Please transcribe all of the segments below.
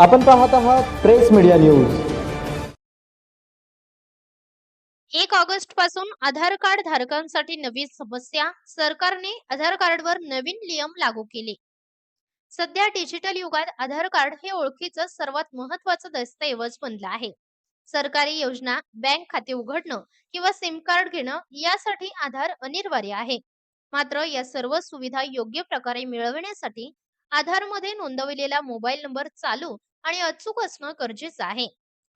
आपण पाहत आहात प्रेस मीडिया न्यूज. एक ऑगस्टपासून आधार कार्ड धारकांसाठी नवी समस्या सरकारने आधार कार्डवर नवीन नियम लागू केले. सध्या डिजिटल युगात आधार कार्ड हे ओळखीचं सर्वात महत्वाचं दस्तऐवज बनलं आहे. सरकारी योजना बँक खाते उघडणं किंवा सिम कार्ड घेणं यासाठी आधार अनिवार्य आहे. मात्र या सर्व सुविधा योग्य प्रकारे मिळवण्यासाठी आधारमध्ये नोंदवलेला मोबाईल नंबर चालू आणि अचूक असणं गरजेचं आहे.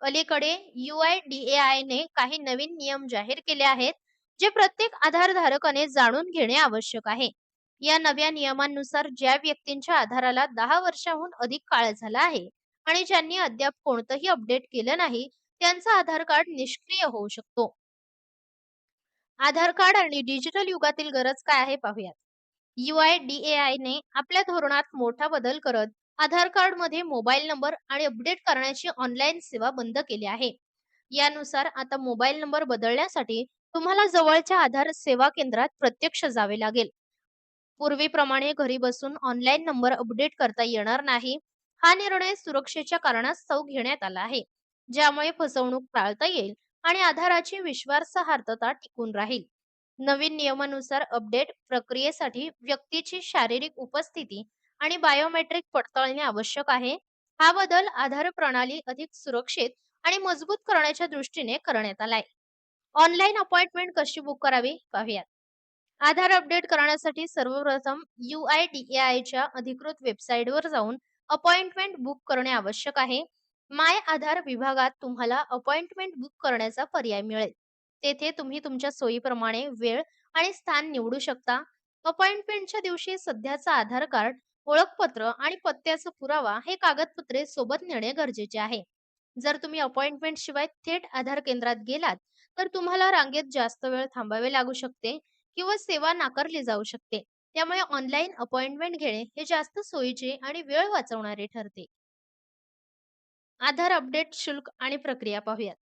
अलीकडे UIDAI ने काही नवीन नियम जाहीर केले आहेत जे प्रत्येक आधार धारकाने जाणून घेणे आवश्यक आहे. या नव्या नियमांनुसार ज्या व्यक्तींच्या आधाराला दहा वर्षाहून अधिक काळ झाला आहे आणि ज्यांनी अद्याप कोणतंही अपडेट केलं नाही त्यांचा आधार कार्ड निष्क्रिय होऊ शकतो. आधार कार्ड आणि डिजिटल युगातील गरज काय आहे पाहूयात. UIDAI ने आपल्या धोरणात मोठा बदल करत आधार कार्डमध्ये मोबाईल नंबर आणि अपडेट करण्याची ऑनलाईन सेवा बंद केली आहे. यानुसार आता मोबाईल नंबर बदलण्यासाठी तुम्हाला जवळच्या आधार सेवा केंद्रात प्रत्यक्ष जावे लागेल. पूर्वीप्रमाणे घरी बसून ऑनलाईन नंबर अपडेट करता येणार नाही. हा निर्णय सुरक्षेच्या कारणास्तव घेण्यात आला आहे. ज्यामुळे फसवणूक टाळता येईल आणि आधाराची विश्वासार्हता टिकून राहील. नवीन नियमानुसार अपडेट प्रक्रियेसाठी व्यक्तीची शारीरिक उपस्थिती आणि बायोमेट्रिक पडताळणे आवश्यक आहे. हा बदल आधार प्रणाली अधिक सुरक्षित आणि मजबूत करण्याच्या दृष्टीने करण्यात आलाय. ऑनलाईन अपॉइंटमेंट कशी बुक करावी? पाहूयात. आधार अपडेट करण्यासाठी सर्वप्रथम UIDAI च्या अधिकृत वेबसाईटवर जाऊन अपॉइंटमेंट बुक करणे आवश्यक आहे. माय आधार विभागात तुम्हाला अपॉइंटमेंट बुक करण्याचा पर्याय मिळेल. तेथे तुम्ही तुमच्या सोयीप्रमाणे वेळ आणि स्थान निवडू शकता. अपॉइंटमेंटच्या दिवशी सध्याचा आधार कार्ड ओळखपत्र आणि पत्त्याचा पुरावा हे कागदपत्रे सोबत नेणे गरजेचे आहे. जर तुम्ही अपॉइंटमेंट शिवाय थेट आधार केंद्रात गेलात तर तुम्हाला रांगेत जास्त वेळ थांबावे लागू शकते किंवा सेवा नाकारली जाऊ शकते. त्यामुळे ऑनलाईन अपॉइंटमेंट घेणे हे जास्त सोयीचे आणि वेळ वाचवणारे ठरते. आधार अपडेट शुल्क आणि प्रक्रिया पाहूयात.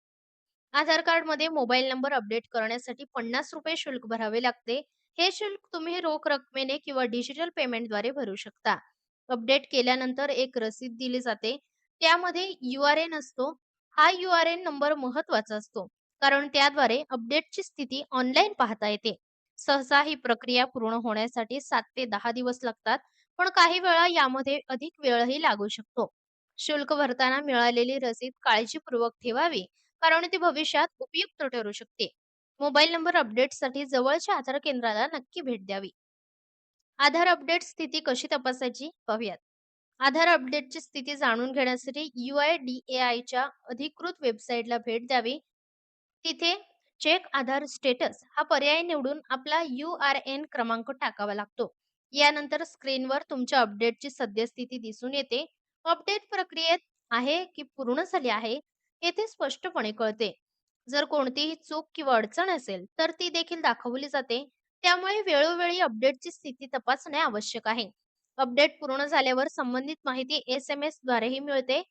आधार कार्डमध्ये मोबाईल नंबर अपडेट करण्यासाठी पन्नास रुपये शुल्क भरावे लागते. हे शुल्क तुम्ही रोख रकमेने किंवा डिजिटल पेमेंटद्वारे भरू शकता. अपडेट केल्यानंतर एक रसीद दिली जाते. त्यामध्ये यू आर एन असतो. हा यू आर एन नंबर महत्त्वाचा असतो. कारण त्याद्वारे अपडेटची स्थिती ऑनलाईन पाहता येते. सहसा ही प्रक्रिया पूर्ण होण्यासाठी सात ते दहा दिवस लागतात. पण काही वेळा यामध्ये अधिक वेळही लागू शकतो. शुल्क भरताना मिळालेली रसीद काळजीपूर्वक ठेवावी कारण ती भविष्यात उपयुक्त ठरू शकते. मोबाईल नंबर अपडेटसाठी जवळच्या आधार केंद्राला नक्की भेट द्यावी. आधार अपडेट स्थिती कशी तपासायची? पाहूयात. आधार अपडेटची स्थिती जाणून घेण्यासाठी युआय डी ए च्या अधिकृत वेबसाईटला भेट द्यावी. तिथे चेक आधार स्टेटस हा पर्याय निवडून आपला यू आर एन क्रमांक टाकावा लागतो. यानंतर स्क्रीनवर तुमच्या अपडेटची सद्यस्थिती दिसून येते. अपडेट प्रक्रियेत आहे की पूर्ण झाली आहे येथे स्पष्टपणे कळते. जर कोणतीही चूक किंवा अडचण असेल तर ती देखील दाखवली जाते. त्यामुळे वेळोवेळी अपडेटची स्थिती तपासणे आवश्यक आहे. अपडेट पूर्ण झाल्यावर संबंधित माहिती एस एम एस द्वारेही मिळते.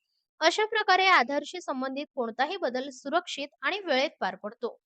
अशा प्रकारे आधारशी संबंधित कोणताही बदल सुरक्षित आणि वेळेत पार पडतो.